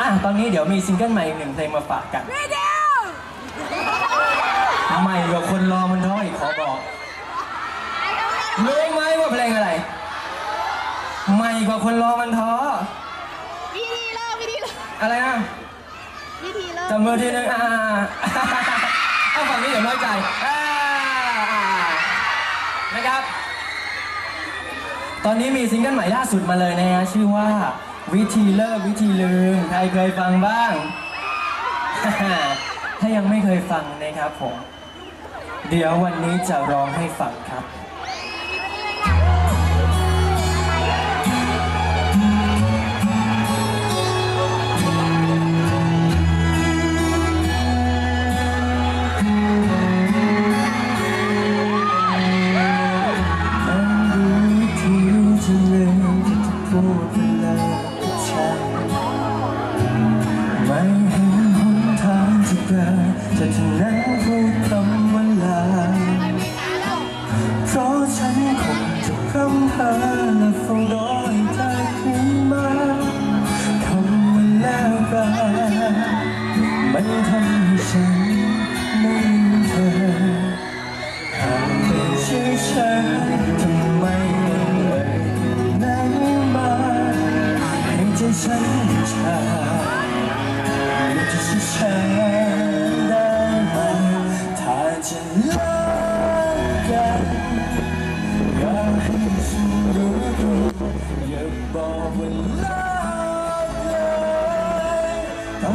อะตอนนี้เดี๋ยวมีซิงเกิลใหม่อีกหนึ่งเพลงมาฝากกัน วิดีโอใหม่กว่าคนรอมันท้ออีกขอบอกรู้ไหมว่าเพลงอะไร ใหม่กว่าคนรอมันท้อ วิธีเลิกวิธีเลิกอะไรนะวิธีเลิกจับมือทีนึงอ่าเอาฝั่งนี้เดี๋ยวน้อยใจอ่านะครับ ตอนนี้มีซิงเกิลใหม่ล่าสุดมาเลยนะฮะชื่อว่า วิธีเลิกวิธีลืม ใครเคยฟังบ้าง ถ้ายังไม่เคยฟังนะครับผม เดี๋ยววันนี้จะร้องให้ฟังครับางจะเดินจะเท่านั้นพูดคำว่าลา เพราะฉันคงจะพร่ำเพ้อและเฝ้ารอ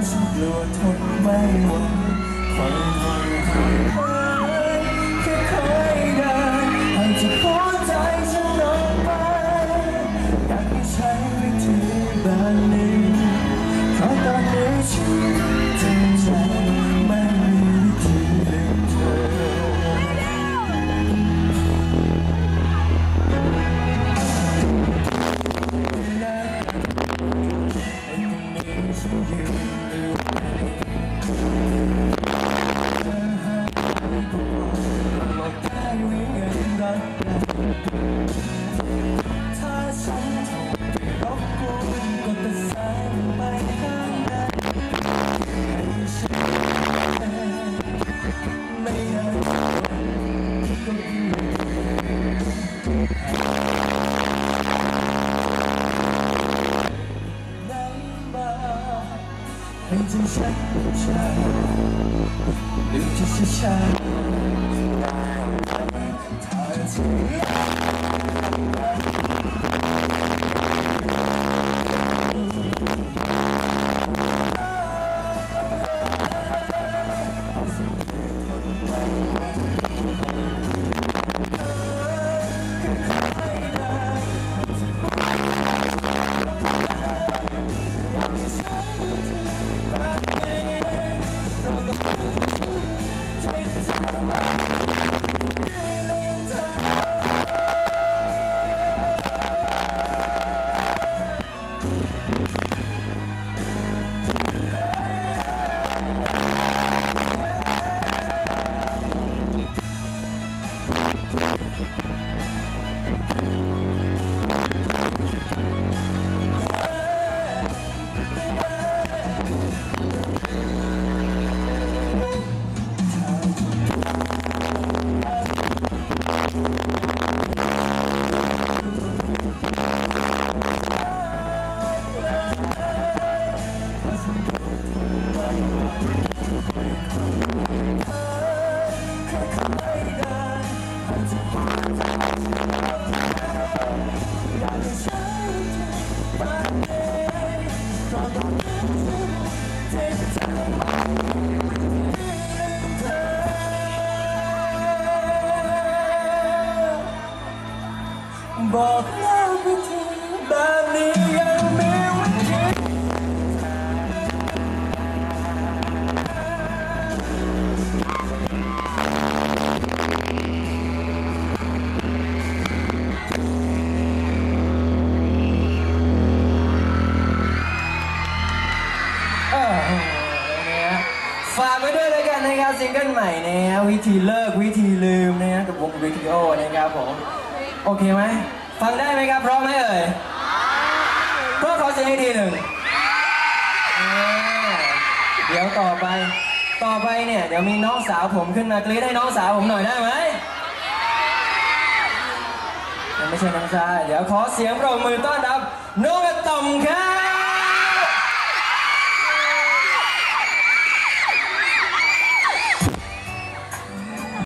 ฉันกลัวทนไม่ไหวความทนไม่ไห ให้ใจฉันชาลืม ที่ เกิลใหม่นะฮะวิธีเลิกวิธีลืมนะฮะกับวงวิดีโอนะครับผมโอเคไหมฟังได้ไหมครับพร้อมไหมเอ่ยเพร้อขอเสียงอีกทีหนึ่งเดี๋ยวต่อไปต่อไปเนี่ยเดี๋ยวมีน้องสาวผมขึ้นมากรี๊ดให้น้องสาวผมหน่อยได้ไหมยังไม่ใช่น้องชายเดี๋ยวขอเสียงปรบมือต้อนรับน้องอะตอมครับ